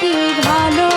কি ভালো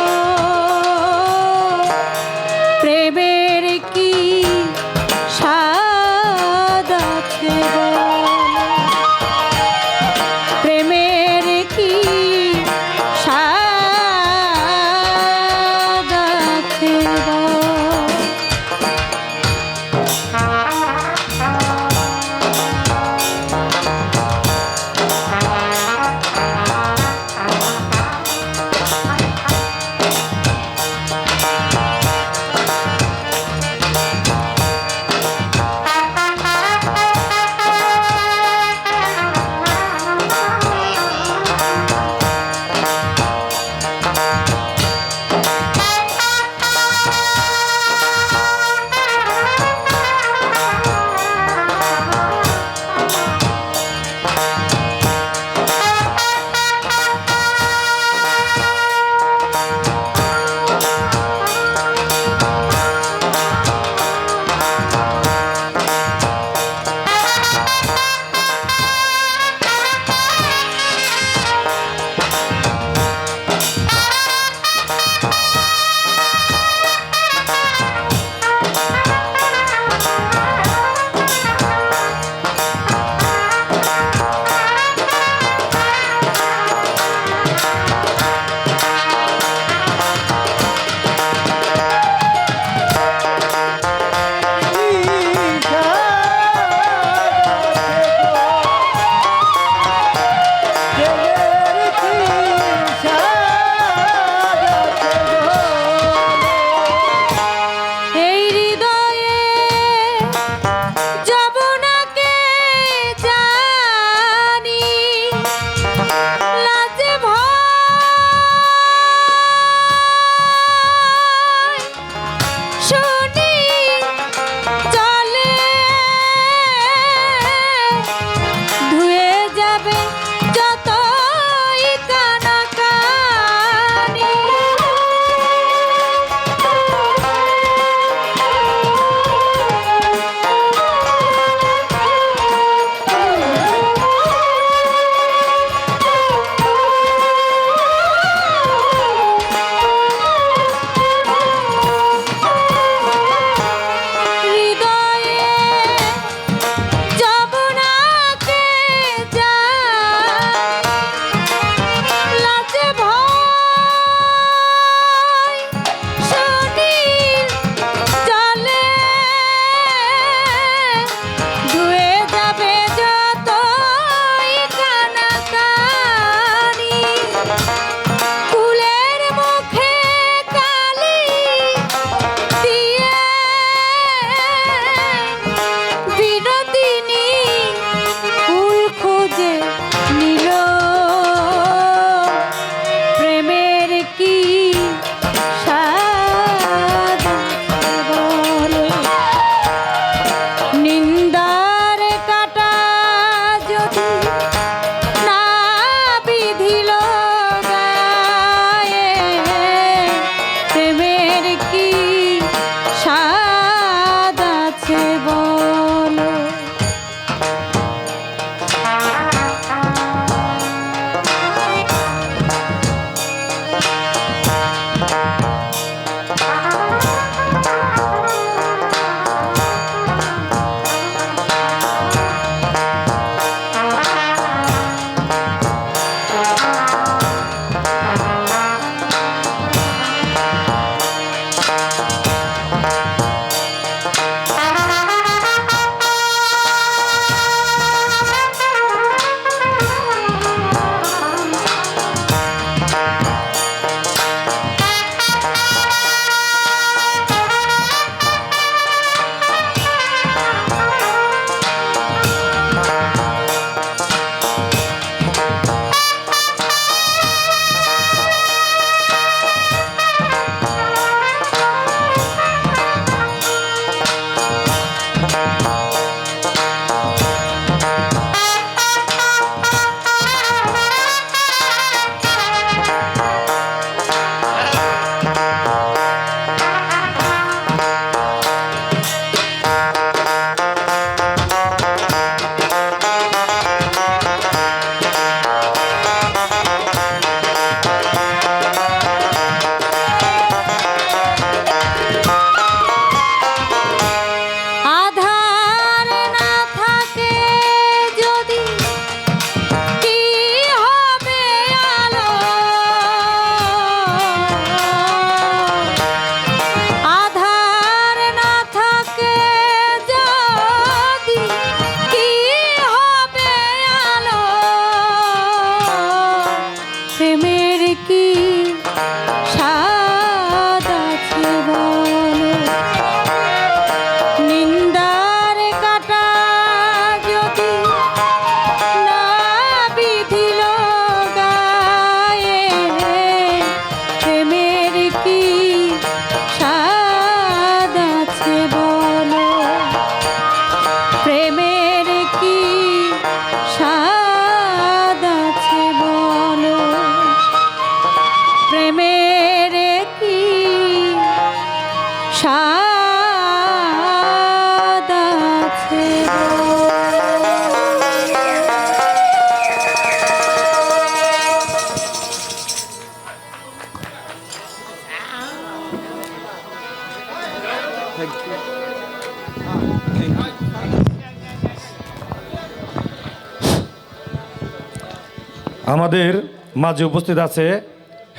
আমাদের মাঝে উপস্থিত আছে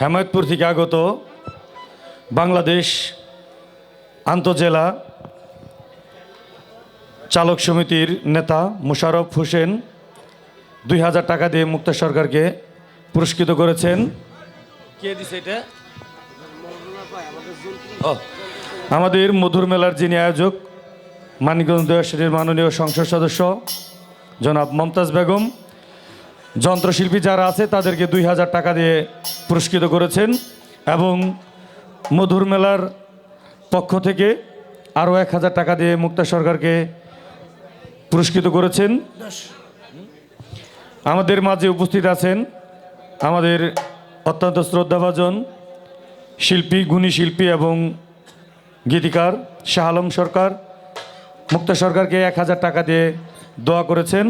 হেমায়তপুর থেকে আগত বাংলাদেশ আন্তজেলা চালক সমিতির নেতা মুশারফ হোসেন দুই হাজার টাকা দিয়ে মুক্তা সরকারকে পুরস্কৃত করেছেন। কে দিছে এটা? আমাদের মধুর মেলার যিনি আয়োজক মানিকগঞ্জ দয়াশ্রীর মাননীয় সংসদ সদস্য জনাব মমতাজ বেগম যন্ত্রশিল্পী যারা আছে, তাদেরকে দুই হাজার টাকা দিয়ে পুরস্কৃত করেছেন এবং মধুর মেলার পক্ষ থেকে আরও এক হাজার টাকা দিয়ে মুক্তা সরকারকে পুরস্কৃত করেছেন। আমাদের মাঝে উপস্থিত আছেন আমাদের অত্যন্ত শ্রদ্ধাভাজন শিল্পী, গুণী শিল্পী এবং গীতিকার শাহ আলম সরকার। মুক্তা সরকারকে এক হাজার টাকা দিয়ে দোয়া করেছেন।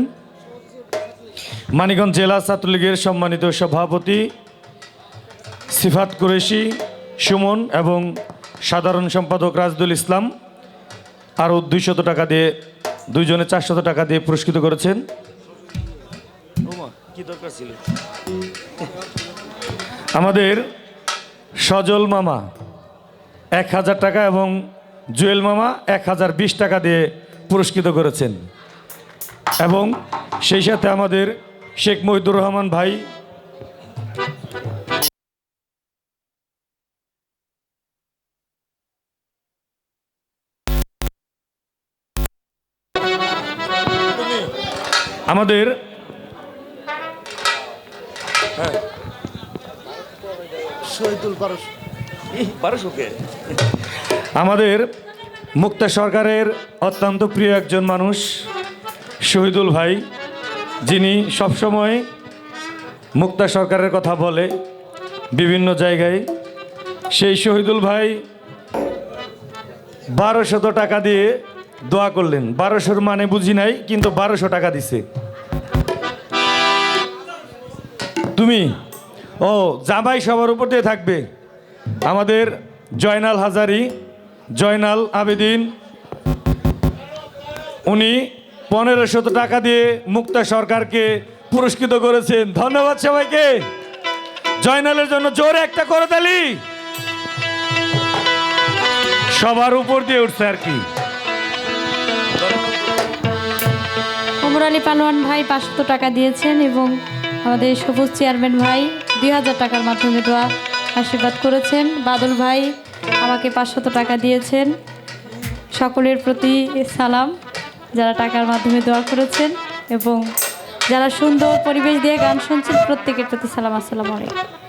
মানিকগঞ্জ জেলা ছাত্রলীগের সম্মানিত সভাপতি সিফাত কুরেশি সুমন এবং সাধারণ সম্পাদক রাজদুল ইসলাম আরও দুইশত টাকা দিয়ে দুইজনে চারশত টাকা দিয়ে পুরস্কৃত করেছেন। আমাদের সজল মামা এক হাজার টাকা এবং জুয়েল মামা এক হাজার বিশ টাকা দিয়ে পুরস্কৃত করেছেন। এবং সেই সাথে আমাদের শেখ মহিদুর রহমান ভাই। আমাদের আমাদের মুক্তা সরকারের অত্যন্ত প্রিয় একজন মানুষ শহীদুল ভাই। যিনি সবসময় মুক্তা সরকারের কথা বলে বিভিন্ন জায়গায়, সেই শহীদুল ভাই বারোশত টাকা দিয়ে দোয়া করলেন। বারোশোর মানে বুঝি নাই, কিন্তু বারোশো টাকা দিছে। তুমি? ও, জামাই সবার উপর দিয়ে থাকবে। আমাদের জয়নাল হাজারি, জয়নাল আবেদিন, উনি পনেরো শত টাকা দিয়ে মুক্তা সরকারকে পুরস্কৃত করেছেন। ধন্যবাদ সবাইকে। জয়নালের জন্য জোরে একটা করে তালি। সবার উপর দিয়ে উঠছে আর কি। ওমর পালোয়ান ভাই পাঁচশো টাকা দিয়েছেন এবং আমাদের সবুজ চেয়ারম্যান ভাই দুই হাজার টাকার মাধ্যমে দোয়া আশীর্বাদ করেছেন। বাদল ভাই আমাকে পাঁচশত টাকা দিয়েছেন। সকলের প্রতি সালাম। যারা টাকার মাধ্যমে দোয়া করেছেন এবং যারা সুন্দর পরিবেশ দিয়ে গান শুনছেন, প্রত্যেকের প্রতি সালাম, আসসালাম আলাইকুম।